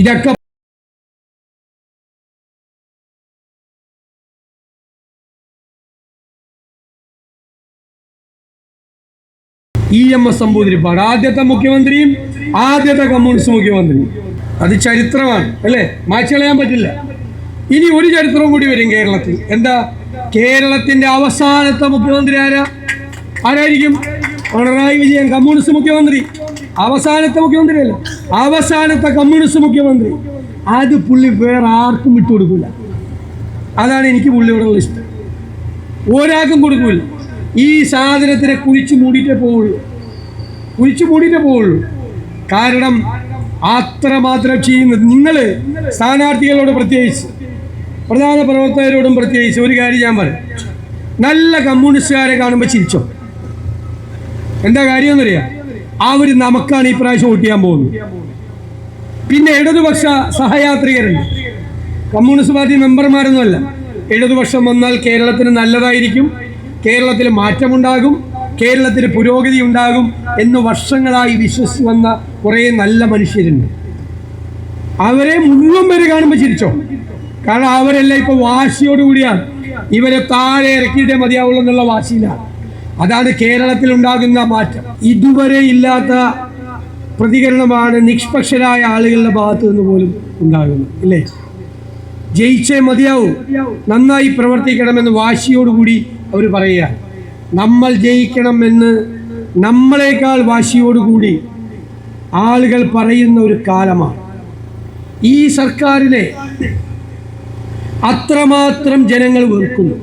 ഇതൊക്കെ E M S Namboodiripad ആദ്യത്തെ മുഖ്യമന്ത്രിയും ആദ്യത്തെ കമ്മ്യൂണിസ്റ്റ് മുഖ്യമന്ത്രിയും. അത് ചരിത്രമാണ് അല്ലേ? മായ്ച്ചളയാൻ പറ്റില്ല. ഇനി ഒരു ചരിത്രവും കൂടി വരും കേരളത്തിൽ. എന്താ? കേരളത്തിന്റെ അവസാനത്തെ മുഖ്യമന്ത്രി ആരാ? ആരായിരിക്കും? പിണറായി വിജയൻ കമ്മ്യൂണിസ്റ്റ് മുഖ്യമന്ത്രി. അവസാനത്തെ മുഖ്യമന്ത്രി അല്ല അവസാനത്തെ കമ്മ്യൂണിസ്റ്റ് മുഖ്യമന്ത്രി. അത് പുള്ളി വേറെ ആർക്കും വിട്ടുകൊടുക്കില്ല അതാണ് എനിക്ക് പുള്ളിയോടുള്ള ഇഷ്ടം. ഒരാൾക്കും കൊടുക്കില്ല ഈ സാധനത്തിനെ കുഴിച്ചു മൂടിയിട്ടേ പോവുള്ളൂ. കുഴിച്ചു മൂടിയിട്ടേ പോവുള്ളൂ. കാരണം അത്രമാത്രം ചെയ്യുന്നത് നിങ്ങൾ സ്ഥാനാർത്ഥികളോട് പ്രത്യേകിച്ച് പ്രധാന പ്രവർത്തകരോടും പ്രത്യേകിച്ച് ഒരു കാര്യം ഞാൻ പറയും. നല്ല കമ്മ്യൂണിസ്റ്റുകാരെ കാണുമ്പോൾ ചിരിച്ചോ? എന്താ കാര്യം എന്നറിയാം? അവർ നമുക്കാണ് ഈ പ്രാവശ്യം വോട്ട് ചെയ്യാൻ പോകുന്നത്. പിന്നെ ഇടതുപക്ഷ സഹയാത്രികരുണ്ട്. Communist party മെമ്പർമാരൊന്നുമല്ല. ഇടതുപക്ഷം വന്നാൽ കേരളത്തിന് നല്ലതായിരിക്കും. കേരളത്തിൽ മാറ്റമുണ്ടാകും. കേരളത്തിന് പുരോഗതി ഉണ്ടാകും എന്ന് വർഷങ്ങളായി വിശ്വസിച്ച് വന്ന കുറേ നല്ല മനുഷ്യരുണ്ട്. അവരെ മുഴുവൻ പേര് കാണുമ്പോൾ ചിരിച്ചോ? കാരണം അവരെല്ലാം ഇപ്പോൾ വാശിയോടുകൂടിയാണ്. ഇവരെ താഴെ ഇറക്കിയിട്ടേ മതിയാവുള്ളൂ എന്നുള്ള വാശിയിലാണ്. അതാണ് കേരളത്തിൽ ഉണ്ടാകുന്ന മാറ്റം. ഇതുവരെ ഇല്ലാത്ത പ്രതികരണമാണ് നിഷ്പക്ഷരായ ആളുകളുടെ ഭാഗത്ത് നിന്ന് പോലും ഉണ്ടാകുന്നത്. ഇല്ലേ? ജയിച്ചേ മതിയാവും. നന്നായി പ്രവർത്തിക്കണമെന്ന് വാശിയോടുകൂടി അവർ പറയുക നമ്മൾ ജയിക്കണമെന്ന് നമ്മളെക്കാൾ വാശിയോടുകൂടി ആളുകൾ പറയുന്ന ഒരു കാലമാണ്. ഈ സർക്കാരിനെ അത്രമാത്രം ജനങ്ങൾ വെറുക്കുന്നു.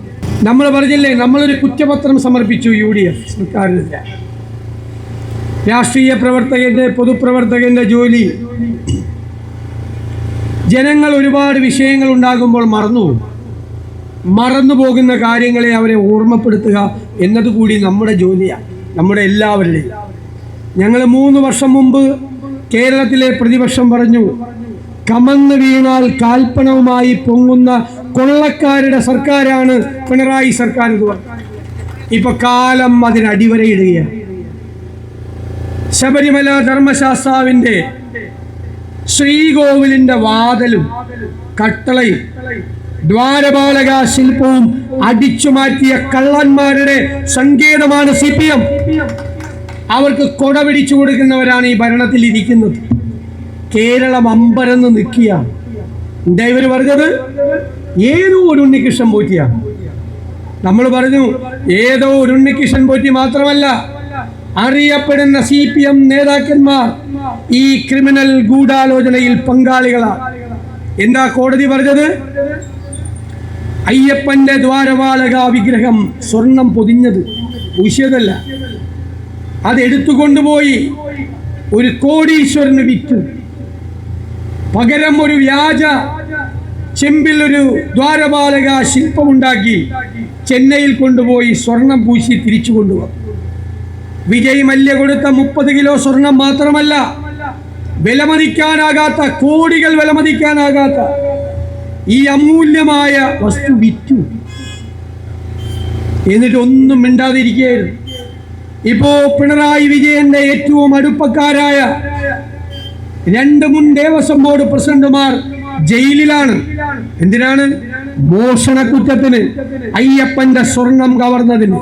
നമ്മൾ പറഞ്ഞില്ലേ നമ്മളൊരു കുറ്റപത്രം സമർപ്പിച്ചു യു ഡി എഫ് സർക്കാരിനെതിരെ. രാഷ്ട്രീയ പ്രവർത്തകന്റെ പൊതുപ്രവർത്തകന്റെ ജോലി. ജനങ്ങൾ ഒരുപാട് വിഷയങ്ങൾ ഉണ്ടാകുമ്പോൾ മറന്നു മറന്നു പോകുന്ന കാര്യങ്ങളെ അവരെ ഓർമ്മപ്പെടുത്തുക എന്നതുകൂടി നമ്മുടെ ജോലിയാണ് നമ്മുടെ എല്ലാവരുടെയും. ഞങ്ങൾ മൂന്ന് വർഷം മുമ്പ് കേരളത്തിലെ പ്രതിപക്ഷം പറഞ്ഞു കമന്ന് വീണാൽ കാൽപ്പണവുമായി പൊങ്ങുന്ന കൊള്ളക്കാരുടെ സർക്കാരാണ് പിണറായി സർക്കാർ എന്ന് പറഞ്ഞു ഇപ്പൊ കാലം അതിനടിവരയിടുകയാണ് ശബരിമല ധർമ്മശാസ്താവിന്റെ ശ്രീകോവിലിന്റെ വാതലും കട്ടളയും ദ്വാരപാലക ശില്പവും അടിച്ചു മാറ്റിയ കള്ളന്മാരുടെ സങ്കേതമാണ് സി പി എം അവർക്ക് കൊട പിടിച്ചു കൊടുക്കുന്നവരാണ് ഈ ഭരണത്തിൽ ഇരിക്കുന്നത്. കേരളം അമ്പരന്ന് നിൽക്കുകയാണ്. എന്താ ഇവർ പറഞ്ഞത്? ഏതോ ഒരു ഉണ്ണികൃഷ്ണൻ പോറ്റിയാണ് നമ്മൾ പറഞ്ഞു ഏതോ ഒരു ഉണ്ണികൃഷ്ണൻ പോറ്റി മാത്രമല്ല അറിയപ്പെടുന്ന സി പി എം നേതാക്കന്മാർ ഈ ക്രിമിനൽ ഗൂഢാലോചനയിൽ പങ്കാളികളാണ് എന്താ കോടതി പറഞ്ഞത്? അയ്യപ്പന്റെ ദ്വാരപാലക വിഗ്രഹം സ്വർണം പൊതിഞ്ഞത്. പൂശിയതല്ല അതെടുത്തുകൊണ്ടുപോയി ഒരു കോടീശ്വരന് വിറ്റു. പകരം ഒരു വ്യാജ ചെമ്പിൽ ഒരു ദ്വാരപാലക ശില്പമുണ്ടാക്കി ചെന്നൈയിൽ കൊണ്ടുപോയി സ്വർണം പൂശി തിരിച്ചു കൊണ്ടുവന്നു വിജയ് മല്യ കൊടുത്ത മുപ്പത് കിലോ സ്വർണം മാത്രമല്ല വിലമതിക്കാനാകാത്ത കോടികൾ വിലമതിക്കാനാകാത്ത ഈ അമൂല്യമായ വസ്തു വിറ്റു. എന്നിട്ട് ഒന്നും മിണ്ടാതിരിക്കുകയായിരുന്നു. ഇപ്പോ പിണറായി വിജയന്റെ ഏറ്റവും അടുപ്പക്കാരായ രണ്ട് മുൻ ദേവസ്വം ബോർഡ് പ്രസിഡന്റുമാർ ജയിലിലാണ്. എന്തിനാണ്? മോഷണ കുറ്റത്തിന് അയ്യപ്പന്റെ സ്വർണം കവർന്നതിന്.